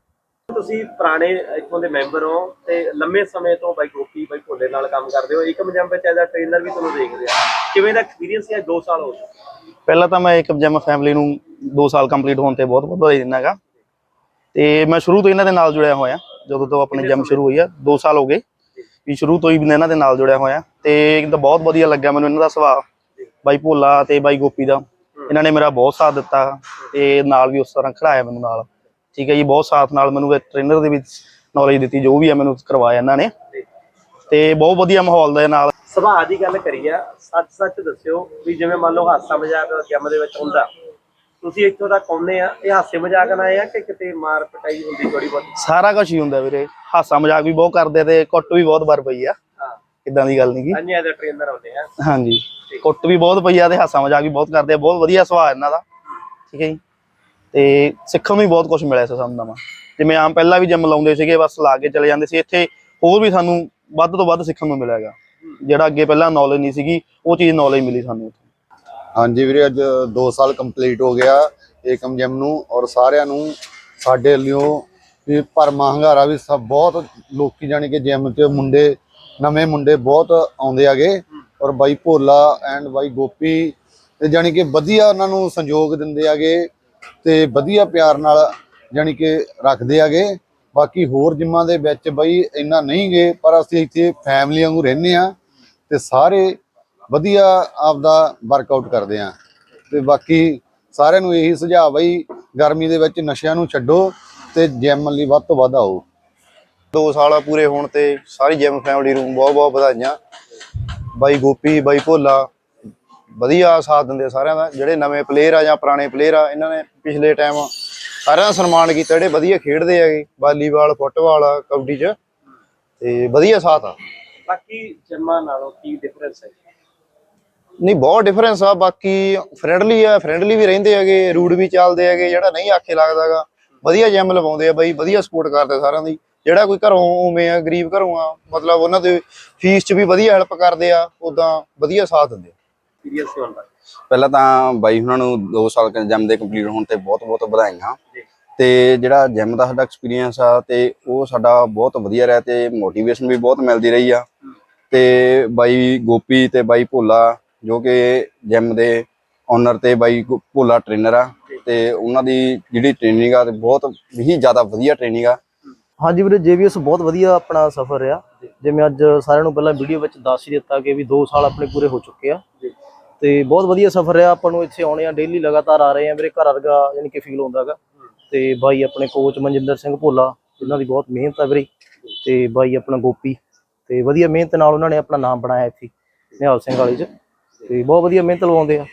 ਤੁਸੀਂ ਪੁਰਾਣੇ ਇੱਥੋਂ ਦੇ ਮੈਂਬਰ ਹੋ ਤੇ ਲੰਮੇ ਸਮੇਂ ਤੋਂ ਬਾਈ ਗੋਪੀ ਬਾਈ ਭੋਲੇ ਨਾਲ ਕੰਮ ਕਰਦੇ ਹੋ। ਏਕਮ ਜਿਮ ਵਿੱਚ ਐਜ਼ ਅ ਟ੍ਰੇਨਰ ਵੀ ਤੁਹਾਨੂੰ ਦੇਖਦੇ ਆ। ਕਿਵੇਂ ਦਾ ਐਕਸਪੀਰੀਅੰਸ ਹੈ 2 ਸਾਲ ਹੋ ਚੁੱਕੇ ਪਹਿਲਾਂ ਤਾਂ ਮੈਂ ਇੱਕ ਜਿਮ ਫੈਮਿਲੀ ਨੂੰ 2 ਸਾਲ ਕੰਪਲੀਟ ਹੋਣ ਤੇ ਬਹੁਤ ਬਹੁਤ ਵਧਾਈ ਦਿੰਦਾਗਾ ਤੇ ਮੈਂ ਸ਼ੁਰੂ ਤੋਂ ਇਹਨਾਂ ਦੇ ਨਾਲ ਜੁੜਿਆ ਹੋਇਆ। ਜਦੋਂ ਤੋਂ ਆਪਣੀ ਜਿਮ ਸ਼ੁਰੂ ਹੋਈ ਆ 2 ਸਾਲ ਹੋ ਗਏ। ਵੀ ਸ਼ੁਰੂ ਤੋਂ ਹੀ ਇਹਨਾਂ ਦੇ ਨਾਲ ਜੁੜਿਆ ਹੋਇਆ। ਤੇ ਇੱਕ ਤਾਂ ਬਹੁਤ ਵਧੀਆ ਲੱਗਿਆ ਮੈਨੂੰ ਇਹਨਾਂ ਦਾ ਸੁਭਾਅ। ਬਾਈ ਭੋਲਾ ਤੇ ਬਾਈ ਗੋਪੀ ਦਾ। ਇਹਨਾਂ ਨੇ ਮੇਰਾ ਬਹੁਤ ਸਾਥ ਦਿੱਤਾ। ਤੇ ਨਾਲ ਵੀ ਉਸ ਤਰ੍ਹਾਂ ਖੜਾਇਆ ਮੈਨੂੰ ਨਾਲ। ਠੀਕ ਹੈ ਜੀ ਬਹੁਤ ਸਾਥ ਨਾਲ ਮੈਨੂੰ ਟ੍ਰੇਨਰ ਦੇ ਵਿੱਚ ਨੌਲੇਜ ਦਿੱਤੀ ਜੋ ਵੀ ਆ ਮੈਨੂੰ ਕਰਵਾਇਆ ਇਹਨਾਂ ਨੇ। ਤੇ ਬਹੁਤ ਵਧੀਆ ਮਾਹੌਲ ਦੇ ਨਾਲ। ਸੁਭਾਅ ਦੀ ਗੱਲ ਕਰੀਏ ਸੱਚ ਸੱਚ ਦੱਸਿਓ ਵੀ ਜਿਵੇਂ ਮੰਨ ਲਓ ਹਾਸਾ ਮਜ਼ਾਕ ਜਿਮ ਦੇ ਵਿੱਚ ਹੁੰਦਾ ਤੁਸੀਂ ਇੱਥੋਂ ਤੱਕ ਆਉਂਦੇ ਆ ਇਹ ਹਾਸੇ ਮਜ਼ਾਕ ਨਾਲ ਆਏ ਆ ਕਿ ਕਿਤੇ ਮਾਰ ਪਟਾਈ ਹੁੰਦੀ ਥੋੜੀ ਬਹੁਤੀ? ਸਾਰਾ ਕੁਝ ਹੀ ਹੁੰਦਾ ਵੀਰੇ ਹਾਸਾ ਮਜ਼ਾਕ ਵੀ ਬਹੁਤ ਕਰਦੇ ਤੇ ਕੁੱਟ ਵੀ ਬਹੁਤ ਵਾਰ ਪਈ ਆ। ਹਾਂ। ਇਦਾਂ ਦੀ ਗੱਲ ਨਹੀਂ ਗੀ। ਅੰਨਿਆ ਦੇ ਟ੍ਰੇਨਰ ਆਉਂਦੇ ਆ। ਹਾਂਜੀ। ਕੁੱਟ ਵੀ ਬਹੁਤ ਪਈ ਆ ਤੇ ਹਾਸਾ ਮਜ਼ਾਕ ਵੀ ਬਹੁਤ ਕਰਦੇ ਆ ਬਹੁਤ ਵਧੀਆ ਸੁਭਾਅ ਇਹਨਾਂ ਦਾ। ਠੀਕ ਹੈ ਜੀ। ਤੇ ਸਿੱਖਣ ਨੂੰ ਵੀ ਬਹੁਤ ਕੁਝ ਮਿਲਿਆ ਸੀ ਸਾਨੂੰ ਨਵਾਂ। ਜਿਵੇਂ ਆਮ ਪਹਿਲਾਂ ਵੀ ਜਿਮ ਲਾਉਂਦੇ ਸੀਗੇ, ਬਸ ਲਾ ਕੇ ਚਲੇ ਜਾਂਦੇ ਸੀ। ਇੱਥੇ ਹੋਰ ਵੀ ਸਾਨੂੰ ਵੱਧ ਤੋਂ ਵੱਧ ਸਿੱਖਣ ਨੂੰ ਮਿਲਿਆਗਾ ਜਿਹੜਾ ਅੱਗੇ ਪਹਿਲਾਂ ਨੌਲੇਜ ਨਹੀਂ ਸੀਗੀ, ਉਹ ਚੀਜ਼ ਨੌਲੇਜ ਮਿਲੀ ਸਾਨੂੰ ਹਾਂਜੀ ਵੀਰੇ, ਅੱਜ 2 ਸਾਲ ਕੰਪਲੀਟ ਹੋ ਗਿਆ ਏਕਮ ਜਿਮ ਨੂੰ ਔਰ ਸਾਰਿਆਂ ਨੂੰ ਸਾਡੇ ਲਿਓ ਵੀ ਭਰਮਾ ਹੰਗਾਰਾ ਵੀ ਸਭ ਬਹੁਤ ਲੋਕੀ ਜਾਣੀ ਕਿ ਜਿਮ ਤੇ ਮੁੰਡੇ, ਨਵੇਂ ਮੁੰਡੇ ਬਹੁਤ ਆਉਂਦੇ ਆਗੇ ਔਰ ਬਾਈ ਭੋਲਾ ਐਂਡ ਬਾਈ ਗੋਪੀ, ਤੇ ਜਾਣੀ ਕਿ ਵਧੀਆ ਉਹਨਾਂ ਨੂੰ ਸੰਯੋਗ ਦਿੰਦੇ ਆਗੇ ਤੇ ਵਧੀਆ ਪਿਆਰ ਨਾਲ ਜਾਣੀ ਕਿ ਰੱਖਦੇ ਆਗੇ। ਬਾਕੀ ਹੋਰ ਜਿੰਮਾਂ ਦੇ ਵਿੱਚ ਬਈ ਇੰਨਾ ਨਹੀਂ ਗਏ ਪਰ ਅਸੀਂ ਇੱਥੇ ਫੈਮਿਲੀ ਵਾਂਗੂ ਰਹਿੰਦੇ ਆ ਤੇ ਸਾਰੇ ਵਧੀਆ ਆਪਦਾ ਵਰਕਆਊਟ ਕਰਦੇ ਆ। ਤੇ ਬਾਕੀ ਸਾਰਿਆਂ ਨੂੰ ਇਹੀ ਸੁਝਾਅ ਬਈ, ਗਰਮੀ ਦੇ ਵਿੱਚ ਨਸ਼ਿਆਂ ਨੂੰ ਛੱਡੋ ਤੇ ਜਿਮ ਲਈ ਵੱਧ ਤੋਂ ਵੱਧ ਆਓ। 2 ਸਾਲ ਪੂਰੇ ਹੋਣ ਤੇ ਸਾਰੀ ਜਿਮ ਫੈਮਿਲੀ ਨੂੰ ਬਹੁਤ ਬਹੁਤ ਵਧਾਈਆਂ। ਬਾਈ ਗੋਪੀ, ਬਾਈ ਭੋਲਾ ਵਧੀਆ ਸਾਥ ਦਿੰਦੇ ਆ ਸਾਰਿਆਂ ਦਾ ਜਿਹੜੇ ਨਵੇਂ ਪਲੇਅਰ ਆ ਜਾਂ ਪੁਰਾਣੇ ਪਲੇਅਰ ਆ ਇਹਨਾਂ ਨੇ ਪਿਛਲੇ ਟਾਈਮ ਸਾਰਿਆਂ ਦਾ ਸਨਮਾਨ ਕੀਤਾ ਜਿਹੜੇ ਵਧੀਆ ਖੇਡਦੇ ਹੈਗੇ ਵਾਲੀਬਾਲ ਫੁੱਟਬਾਲ ਕਬੱਡੀ 'ਚ ਤੇ ਵਧੀਆ ਸਾਥ ਆ। ਬਾਕੀ ਜਿੰਮਾਂ ਨਾਲੋਂ ਕੀ ਡਿਫਰੈਂਸ ਹੈ? ਨਹੀਂ ਬਹੁਤ ਡਿਫਰੈਂਸ ਆ ਬਾਕੀ ਫਰੈਂਡਲੀ ਆ ਫਰੈਂਡਲੀ ਵੀ ਰਹਿੰਦੇ ਹੈਗੇ ਰੂਡ ਵੀ ਚੱਲਦੇ ਹੈਗੇ ਜਿਹੜਾ ਨਹੀਂ ਆਖੇ ਲੱਗਦਾਗਾ ਵਧੀਆ ਜਿਮ ਲਵਾਉਂਦੇ ਆ ਬਾਈ ਵਧੀਆ ਸਪੋਰਟ ਕਰਦੇ ਸਾਰਿਆਂ ਦੀ ਜਿਹੜਾ ਕੋਈ ਘਰੋਂ ਉਵੇਂ ਆ ਗਰੀਬ ਘਰੋਂ ਆ ਮਤਲਬ ਉਹਨਾਂ ਦੇ ਫੀਸ 'ਚ ਵੀ ਵਧੀਆ ਹੈਲਪ ਕਰਦੇ ਆ ਉਦਾਂ ਵਧੀਆ ਸਾਥ ਦਿੰਦੇ ਐਕਸਪੀਰੀਅੰਸ ਹੁੰਦਾ। ਪਹਿਲਾਂ ਤਾਂ ਬਾਈ ਉਹਨਾਂ ਨੂੰ 2 ਸਾਲ ਜਿਮ ਦੇ ਕੰਪਲੀਟ ਹੋਣ ਤੇ ਬਹੁਤ ਬਹੁਤ ਵਧਾਈਆਂ। ਤੇ ਜਿਹੜਾ ਜਿਮ ਦਾ ਸਾਡਾ ਐਕਸਪੀਰੀਅੰਸ ਆ ਤੇ ਉਹ ਸਾਡਾ ਬਹੁਤ ਵਧੀਆ ਰਿਹਾ ਤੇ ਮੋਟੀਵੇਸ਼ਨ ਵੀ ਬਹੁਤ ਮਿਲਦੀ ਰਹੀ ਆ। ਤੇ ਬਾਈ ਗੋਪੀ ਤੇ ਬਾਈ ਭੋਲਾ ਜੋ ਕਿ ਜਿਮ ਦੇ ਓਨਰ ਤੇ ਬਾਈ ਭੋਲਾ ਟ੍ਰੇਨਰ ਆ ਤੇ ਉਹਨਾਂ ਦੀ ਜਿਹੜੀ ਟ੍ਰੇਨਿੰਗ ਆ ਤੇ ਬਹੁਤ ਹੀ ਜ਼ਿਆਦਾ ਵਧੀਆ ਟ੍ਰੇਨਿੰਗ ਆ। ਹਾਂਜੀ ਵੀਰੇ ਜੇਬੀਐਸ ਬਹੁਤ ਵਧੀਆ ਆਪਣਾ ਸਫ਼ਰ ਰਿਹਾ ਜਿਵੇਂ ਅੱਜ ਸਾਰਿਆਂ ਨੂੰ ਪਹਿਲਾਂ ਵੀਡੀਓ ਵਿੱਚ ਦੱਸ ਹੀ ਦਿੱਤਾ ਕਿ ਵੀ 2 ਸਾਲ ਆਪਣੇ ਪੂਰੇ ਹੋ ਚੁੱਕੇ ਆ। ਤੇ ਬਹੁਤ ਵਧੀਆ ਸਫ਼ਰ ਰਿਹਾ ਆਪਾਂ ਨੂੰ ਇੱਥੇ ਆਉਣੇ ਆ ਡੇਲੀ ਲਗਾਤਾਰ ਆ ਰਹੇ ਆ ਵੀਰੇ ਘਰ ਵਰਗਾ ਯਾਨੀ ਕਿ ਫੀਲ ਹੁੰਦਾਗਾ ਤੇ ਬਾਈ ਆਪਣੇ ਕੋਚ ਮਨਜਿੰਦਰ ਸਿੰਘ ਭੋਲਾ ਜਿਨ੍ਹਾਂ ਦੀ ਬਹੁਤ ਮਿਹਨਤ ਆ ਵੀਰੇ ਤੇ ਬਾਈ ਆਪਣਾ ਗੋਪੀ ਤੇ ਵਧੀਆ ਮਿਹਨਤ ਨਾਲ ਉਹਨਾਂ ਨੇ ਆਪਣਾ ਨਾਮ ਬਣਾਇਆ ਇੱਥੇ ਨਿਹਾਲ ਸਿੰਘ ਵਾਲੀ 'ਚ। ਤੇ ਬਹੁਤ ਵਧੀਆ ਮਿਹਨਤ ਲਵਾਉਂਦੇ ਆ।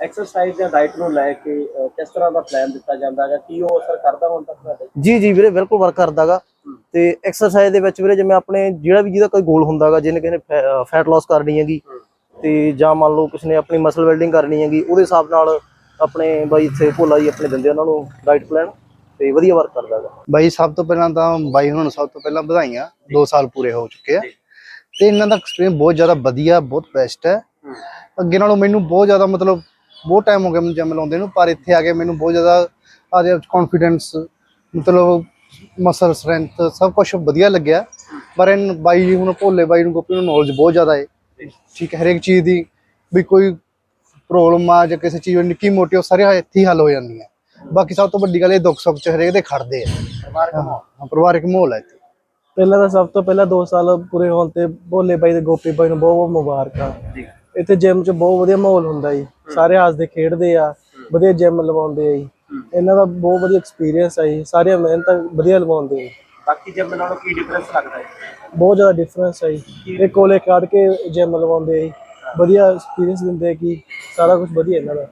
ਐਕਸਰਸਾਈਜ਼ ਜਾਂ ਡਾਈਟ ਨੂੰ ਲੈ ਕੇ ਕਿਸ ਤਰ੍ਹਾਂ ਦਾ ਪਲਾਨ ਦਿੱਤਾ ਜਾਂਦਾ ਹੈਗਾ? ਕੀ ਉਹ ਅਸਰ ਕਰਦਾ ਹੁਣ ਤੱਕ ਤੁਹਾਡੇ? ਜੀ ਜੀ ਵੀਰੇ ਬਿਲਕੁਲ ਵਰਕ ਕਰਦਾਗਾ ਤੇ ਐਕਸਰਸਾਈਜ਼ ਦੇ ਵਿੱਚ ਵੀਰੇ ਜਿਵੇਂ ਆਪਣੇ ਜਿਹੜਾ ਵੀ ਜਿਹਦਾ ਕੋਈ ਗੋਲ ਹੁੰਦਾਗਾ ਜਿਹਨੇ ਕਿਸੇ ਨੇ ਫੈਟ ਲਾਸ ਕਰਨੀ ਹੈਗੀ ਤੇ ਜਾਂ ਮੰਨ ਲਓ ਕਿਸੇ ਨੇ ਆਪਣੀ ਮਸਲ ਬਿਲਡਿੰਗ ਕਰਨੀ ਹੈਗੀ ਉਹਦੇ ਹਿਸਾਬ ਨਾਲ ਆਪਣੇ ਬਾਈ ਇੱਥੇ ਭੋਲਾ ਜੀ ਆਪਣੇ ਦਿੰਦੇ ਉਹਨਾਂ ਨੂੰ ਡਾਈਟ ਪਲਾਨ ਤੇ ਵਧੀਆ ਵਰਕ ਕਰਦਾਗਾ ਬਾਈ ਸਭ ਤੋਂ ਪਹਿਲਾਂ ਤਾਂ ਬਾਈ ਹੁਣਾਂ ਸਭ ਤੋਂ ਪਹਿਲਾਂ ਵਧਾਈਆਂ 2 ਸਾਲ ਪੂਰੇ ਹੋ ਚੁੱਕੇ ਆ। ਤੇ ਇਹਨਾਂ ਦਾ ਐਕਸਪੀਰੀਅੰਸ ਬਹੁਤ ਜ਼ਿਆਦਾ ਵਧੀਆ ਬਹੁਤ ਬੈਸਟ ਹੈ। ਅੱਗੇ ਨਾਲੋਂ ਮੈਨੂੰ ਬਹੁਤ ਜ਼ਿਆਦਾ ਮਤਲਬ ਬਹੁਤ ਟਾਈਮ ਹੋ ਗਿਆ ਮੈਨੂੰ ਜਿਮ ਲਾਉਂਦੇ ਨੂੰ ਪਰ ਇੱਥੇ ਆ ਕੇ ਮੈਨੂੰ ਬਹੁਤ ਜ਼ਿਆਦਾ ਆਦੇ ਕੌਨਫੀਡੈਂਸ ਮਤਲਬ ਮਸਲ ਸਟਰੈਂਥ ਸਭ ਕੁਝ ਵਧੀਆ ਲੱਗਿਆ। ਪਰ ਇਹ ਬਾਈ ਜੀ ਹੁਣ ਭੋਲੇ ਬਾਈ ਨੂੰ ਗੋਪੀ ਨੂੰ ਨੌਲੇਜ ਬਹੁਤ ਜ਼ਿਆਦਾ ਹੈ। ਠੀਕ ਹੈ ਹਰੇਕ ਚੀਜ਼ ਦੀ ਵੀ ਕੋਈ ਪ੍ਰੋਬਲਮ ਆ ਜਾਂ ਕਿਸੇ ਚੀਜ਼ ਦੀ ਨਿੱਕੀ ਮੋਟੀ ਉਹ ਸਾਰੀਆਂ ਇੱਥੇ ਹੀ ਹੱਲ ਹੋ ਜਾਂਦੀਆਂ। ਬਾਕੀ ਸਭ ਤੋਂ ਵੱਡੀ ਗੱਲ ਇਹ ਦੁੱਖ ਸੁੱਖ ਚ ਹਰੇਕ ਦੇ ਖੜਦੇ ਆ। ਹਾਂ, ਪਰਿਵਾਰਕ ਮਾਹੌਲ ਹੈ ਇੱਥੇ। ਪਹਿਲਾਂ ਤਾਂ ਸਭ ਤੋਂ ਪਹਿਲਾਂ 2 ਸਾਲ ਪੂਰੇ ਹੋਣ ਤੇ ਭੋਲੇ ਬਾਈ ਤੇ ਗੋਪੀ ਬਾਈ ਨੂੰ ਬਹੁਤ ਬਹੁਤ ਮੁਬਾਰਕਾਂ ਇੱਥੇ ਜਿਮ 'ਚ ਬਹੁਤ ਵਧੀਆ ਮਾਹੌਲ ਹੁੰਦਾ ਜੀ। ਸਾਰੇ ਹੱਸਦੇ ਖੇਡਦੇ ਆ ਵਧੀਆ ਜਿਮ ਲਵਾਉਂਦੇ ਆ ਜੀ। ਇਹਨਾਂ ਦਾ ਬਹੁਤ ਵਧੀਆ ਐਕਸਪੀਰੀਅੰਸ ਆ ਜੀ। ਸਾਰੀਆਂ ਮਿਹਨਤਾਂ ਵਧੀਆ ਲਵਾਉਂਦੇ ਆ ਬਾਕੀ ਜਿਮ ਨਾਲੋਂ ਕੀ ਡਿਫਰੈਂਸ ਲੱਗਦਾ ਹੈ ਬਹੁਤ ਜ਼ਿਆਦਾ ਡਿਫਰੈਂਸ ਆ ਜੀ। ਇਹ ਕੋਲੇ ਕੱਢ ਕੇ ਜਿਮ ਲਵਾਉਂਦੇ ਆ ਵਧੀਆ ਐਕਸਪੀਰੀਅੰਸ ਦਿੰਦੇ ਆ ਕਿ ਸਾਰਾ ਕੁਝ ਵਧੀਆ ਇਹਨਾਂ ਦਾ।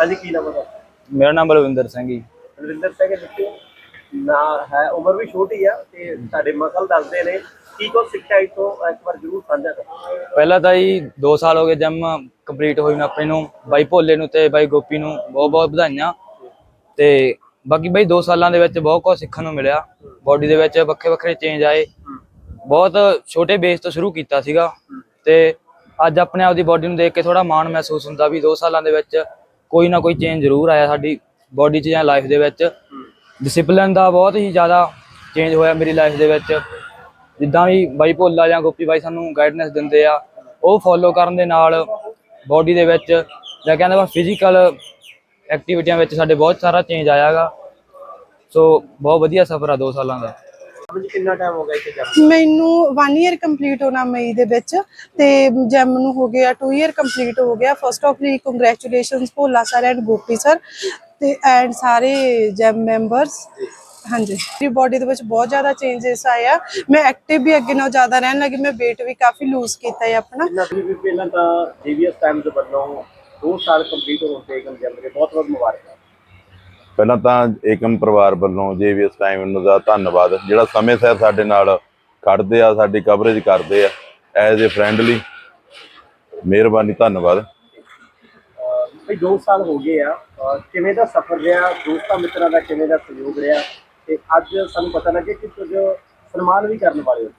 ਹਾਂਜੀ ਕੀ ਨਾਮ ਹੈ? ਮੇਰਾ ਨਾਮ ਬਲਵਿੰਦਰ ਸਿੰਘ ਜੀ। ਰਵਿੰਦਰ ਸਿੰਘ ਜੀ ਨਾ ਹੈ ਉਮਰ ਵੀ ਛੋਟੀ ਆ ਤੇ ਤੁਹਾਡੇ ਮਸਲ ਦੱਸਦੇ ਨੇ। ਕੀ ਕੋ ਸਿੱਖਿਆ ਇਥੋਂ? ਇੱਕ ਵਾਰ ਜ਼ਰੂਰ ਸਾਂਝਾ ਕਰੋ। ਪਹਿਲਾਂ ਤਾਂ ਜੀ 2 ਸਾਲ ਹੋ ਗਏ ਜਿਮ ਕੰਪਲੀਟ ਹੋਈ ਨੂੰ ਆਪਣੇ ਨੂੰ ਬਾਈ ਭੋਲੇ ਨੂੰ ਤੇ ਬਾਈ ਗੋਪੀ ਨੂੰ ਬਹੁਤ ਬਹੁਤ ਵਧਾਈਆਂ। ਤੇ ਬਾਕੀ ਬਾਈ 2 ਸਾਲਾਂ ਦੇ ਵਿੱਚ ਬਹੁਤ ਕੁਝ ਸਿੱਖਣ ਨੂੰ ਮਿਲਿਆ। ਬਾਡੀ ਦੇ ਵਿੱਚ ਵੱਖਰੇ ਵੱਖਰੇ ਚੇਂਜ ਆਏ। ਬਹੁਤ ਛੋਟੇ ਬੇਸ ਤੋਂ ਸ਼ੁਰੂ ਕੀਤਾ ਸੀਗਾ। ਤੇ ਅੱਜ ਆਪਣੇ ਆਪ ਦੀ ਬਾਡੀ ਨੂੰ ਦੇਖ ਕੇ ਥੋੜਾ ਮਾਣ ਮਹਿਸੂਸ ਹੁੰਦਾ ਵੀ 2 ਸਾਲਾਂ ਦੇ ਵਿੱਚ ਕੋਈ ਨਾ ਕੋਈ ਚੇਂਜ ਜ਼ਰੂਰ ਆਇਆ ਸਾਡੀ ਬਾਡੀ 'ਚ ਜਾਂ ਲਾਈਫ ਦੇ ਵਿੱਚ। ਡਿਸਪਲਿਨ ਦਾ ਬਹੁਤ ਹੀ ਜ਼ਿਆਦਾ ਚੇਂਜ ਹੋਇਆ ਮੇਰੀ ਲਾਈਫ ਦੇ ਵਿੱਚ। ਜਿੱਦਾਂ ਵੀ ਬਾਈ ਭੋਲਾ ਜਾਂ ਗੋਪੀ ਬਾਈ ਸਾਨੂੰ ਗਾਈਡਨੈਸ ਦਿੰਦੇ ਆ, ਉਹ ਫੋਲੋ ਕਰਨ ਦੇ ਨਾਲ ਬਾਡੀ ਦੇ ਵਿੱਚ ਜਾਂ ਕਹਿੰਦੇ ਵਾ ਫਿਜ਼ੀਕਲ ਐਕਟੀਵਿਟੀਆਂ ਵਿੱਚ ਸਾਡੇ ਬਹੁਤ ਸਾਰਾ ਚੇਂਜ ਆਇਆਗਾ ਸੋ ਬਹੁਤ ਵਧੀਆ ਸਫ਼ਰ ਆ 2 ਸਾਲਾਂ ਦਾ। ਸਮਝ ਕਿੰਨਾ ਟਾਈਮ ਹੋ ਗਿਆ ਇੱਥੇ ਜਿਮ ਮੈਨੂੰ 1 ਇਅਰ ਕੰਪਲੀਟ ਹੋਣਾ ਮਈ ਦੇ ਵਿੱਚ ਤੇ ਜੈਮ ਨੂੰ ਹੋ ਗਿਆ 2 ਇਅਰ ਕੰਪਲੀਟ ਹੋ ਗਿਆ। ਫਸਟ ਆਫ ਲਈ congratulations Bhola sir and Gopi sir ਤੇ ਐਂਡ ਸਾਰੇ ਜੈਮ ਮੈਂਬਰਸ ਹਾਂਜੀ। ਮੇਰੀ ਬਾਡੀ ਦੇ ਵਿੱਚ ਬਹੁਤ ਜ਼ਿਆਦਾ ਚੇਂਜਸ ਆਏ ਆ ਮੈਂ ਐਕਟਿਵ ਵੀ ਅੱਗੇ ਨਾਲੋਂ ਜ਼ਿਆਦਾ ਰਹਿਣ ਲੱਗੀ। ਮੈਂ weight ਵੀ ਕਾਫੀ ਲੂਜ਼ ਕੀਤਾ ਹੈ ਆਪਣਾ। ਪਹਿਲਾਂ ਤਾਂ ਜੀਵੀਐਸ ਟਾਈਮ ਦੇ ਵੱਲੋਂ 2 ਸਾਲ ਕੰਪਲੀਟ ਹੋਣ ਤੇ ਏਕਮ ਜੈਮ ਦੇ ਬਹੁਤ ਬਹੁਤ ਮੁਬਾਰਕਾਂ। ਪਹਿਲਾਂ ਤਾਂ ਏਕਮ ਪਰਿਵਾਰ ਵੱਲੋਂ ਜੇਵੀਐਸ ਟਾਈਮ ਦਾ ਧੰਨਵਾਦ ਜਿਹੜਾ ਸਮੇਂ ਸਿਰ ਸਾਡੇ ਨਾਲ ਖੜਦੇ ਆ ਸਾਡੀ ਕਵਰੇਜ ਕਰਦੇ ਆ ਐਜ਼ ਅ ਫਰੈਂਡਲੀ ਮਿਹਰਬਾਨੀ ਧੰਨਵਾਦ। ਭਈ 2 ਸਾਲ ਹੋ ਗਏ ਆ ਕਿਵੇਂ ਦਾ ਸਫ਼ਰ ਰਿਹਾ ਦੋਸਤਾਂ ਮਿੱਤਰਾਂ ਦਾ ਕਿਵੇਂ ਦਾ ਸਹਿਯੋਗ ਰਿਹਾ ਤੇ ਅੱਜ ਸਾਨੂੰ ਪਤਾ ਲੱਗਿਆ ਕਿ ਕੁਝ ਸਨਮਾਨ ਵੀ ਕਰਨ ਵਾਲੇ ਹੋ।